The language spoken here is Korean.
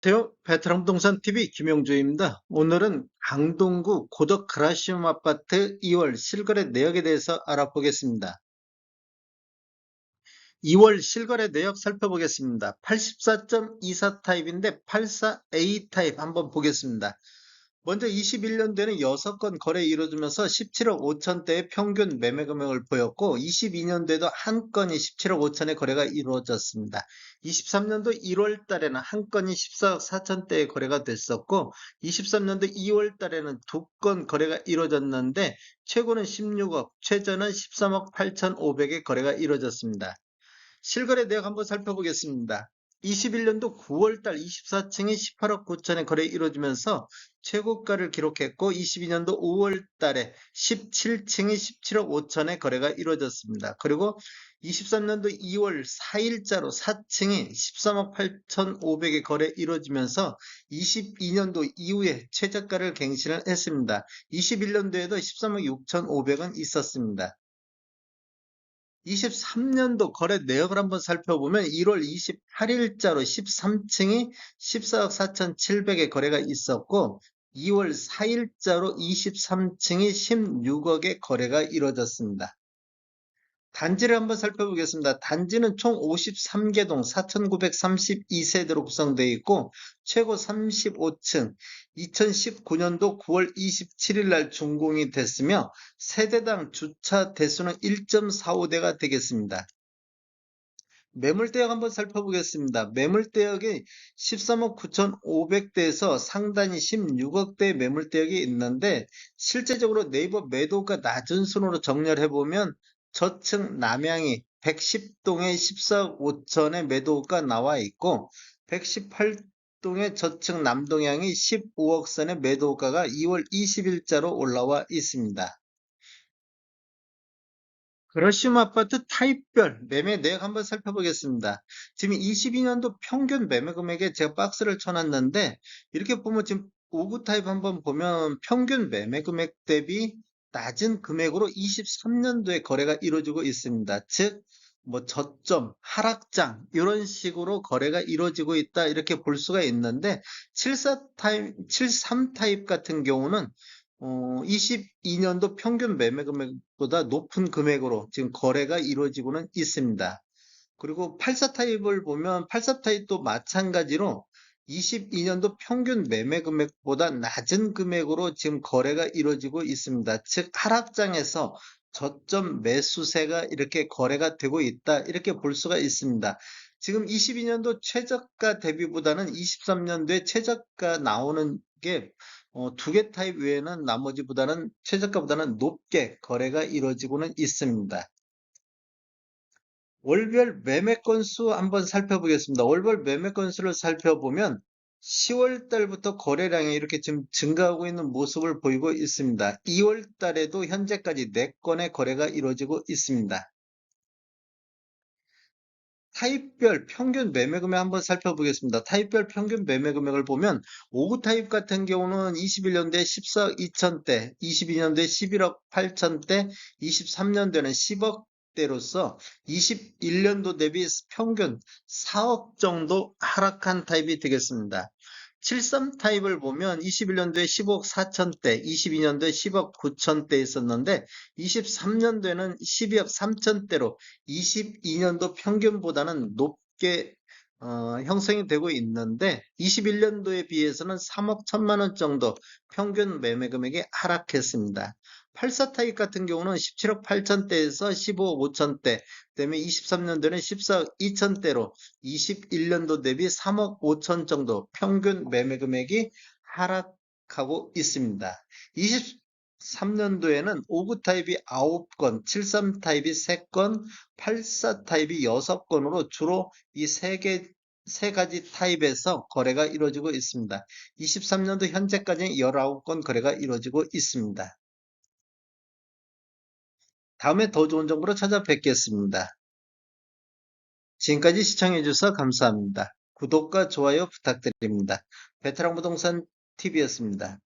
안녕하세요. 베트남 부동산 TV 김용주입니다. 오늘은 강동구 고덕 그라시움 아파트 2월 실거래 내역에 대해서 알아보겠습니다. 2월 실거래 내역 살펴보겠습니다. 84.24 타입인데 84A 타입 한번 보겠습니다. 먼저 21년도에는 6건 거래 이루어지면서 17억 5천대의 평균 매매 금액을 보였고 22년도에도 한 건이 17억 5천의 거래가 이루어졌습니다. 23년도 1월 달에는 한 건이 14억 4천대의 거래가 됐었고 23년도 2월 달에는 두 건 거래가 이루어졌는데 최고는 16억, 최저는 13억 8천 5백의 거래가 이루어졌습니다. 실거래 내역 한번 살펴보겠습니다. 21년도 9월달 24층이 18억 9천에 거래 이루어지면서 최고가를 기록했고 22년도 5월달에 17층이 17억 5천에 거래가 이루어졌습니다. 그리고 23년도 2월 4일자로 4층이 13억 8천5백에 거래 이루어지면서 22년도 이후에 최저가를 갱신을 했습니다. 21년도에도 13억 6천5백은 있었습니다. 23년도 거래 내역을 한번 살펴보면 1월 28일자로 13층이 14억 4천7백의 거래가 있었고 2월 4일자로 23층이 16억의 거래가 이루어졌습니다. 단지를 한번 살펴보겠습니다. 단지는 총 53개 동 4,932세대로 구성되어 있고 최고 35층 2019년도 9월 27일 날 준공이 됐으며 세대당 주차 대수는 1.45대가 되겠습니다. 매물대역 한번 살펴보겠습니다. 매물대역이 13억 9,500대에서 상단이 16억대 매물대역이 있는데 실제적으로 네이버 매도가 낮은 순으로 정렬해보면 저층 남양이 110동에 14억 5천의 매도가 나와 있고 118동의 저층 남동향이 15억 선의 매도가가 2월 20일자로 올라와 있습니다. 그러시움 아파트 타입별 매매 내역 한번 살펴보겠습니다. 지금 22년도 평균 매매 금액에 제가 박스를 쳐놨는데 이렇게 보면 지금 5구 타입 한번 보면 평균 매매 금액 대비 낮은 금액으로 23년도에 거래가 이루어지고 있습니다. 즉, 뭐 저점, 하락장 이런 식으로 거래가 이루어지고 있다 이렇게 볼 수가 있는데 74 타입, 73 타입 같은 경우는 어, 22년도 평균 매매 금액보다 높은 금액으로 지금 거래가 이루어지고는 있습니다. 그리고 84 타입을 보면 84 타입도 마찬가지로 22년도 평균 매매 금액보다 낮은 금액으로 지금 거래가 이루어지고 있습니다. 즉 하락장에서 저점 매수세가 이렇게 거래가 되고 있다 이렇게 볼 수가 있습니다. 지금 22년도 최저가 대비보다는 23년도에 최저가 나오는 게 어, 두개 타입 외에는 나머지보다는 최저가보다는 높게 거래가 이루어지고는 있습니다. 월별 매매 건수 한번 살펴보겠습니다. 월별 매매 건수를 살펴보면 10월 달부터 거래량이 이렇게 지금 증가하고 있는 모습을 보이고 있습니다. 2월 달에도 현재까지 4건의 거래가 이루어지고 있습니다. 타입별 평균 매매 금액 한번 살펴보겠습니다. 타입별 평균 매매 금액을 보면 5구 타입 같은 경우는 21년도에 14억 2천대, 22년도에 11억 8천대, 23년도에는 10억 대로서 21년도 대비 평균 4억 정도 하락한 타입이 되겠습니다. 73 타입을 보면 21년도에 15억 4천대, 22년도에 10억 9천대 있었는데 23년도에는 12억 3천대로 22년도 평균보다는 높게 어, 형성이 되고 있는데 21년도에 비해서는 3억 1천만 원 정도 평균 매매 금액이 하락했습니다. 84 타입 같은 경우는 17억 8천대에서 15억 5천대, 그다음에 23년도에는 14억 2천대로 21년도 대비 3억 5천 정도 평균 매매 금액이 하락하고 있습니다. 23년도에는 5구 타입이 9건, 73 타입이 3건, 84 타입이 6건으로 주로 이 3개 세 가지 타입에서 거래가 이루어지고 있습니다. 23년도 현재까지 19건 거래가 이루어지고 있습니다. 다음에 더 좋은 정보로 찾아뵙겠습니다. 지금까지 시청해주셔서 감사합니다. 구독과 좋아요 부탁드립니다. 베테랑 부동산 TV였습니다.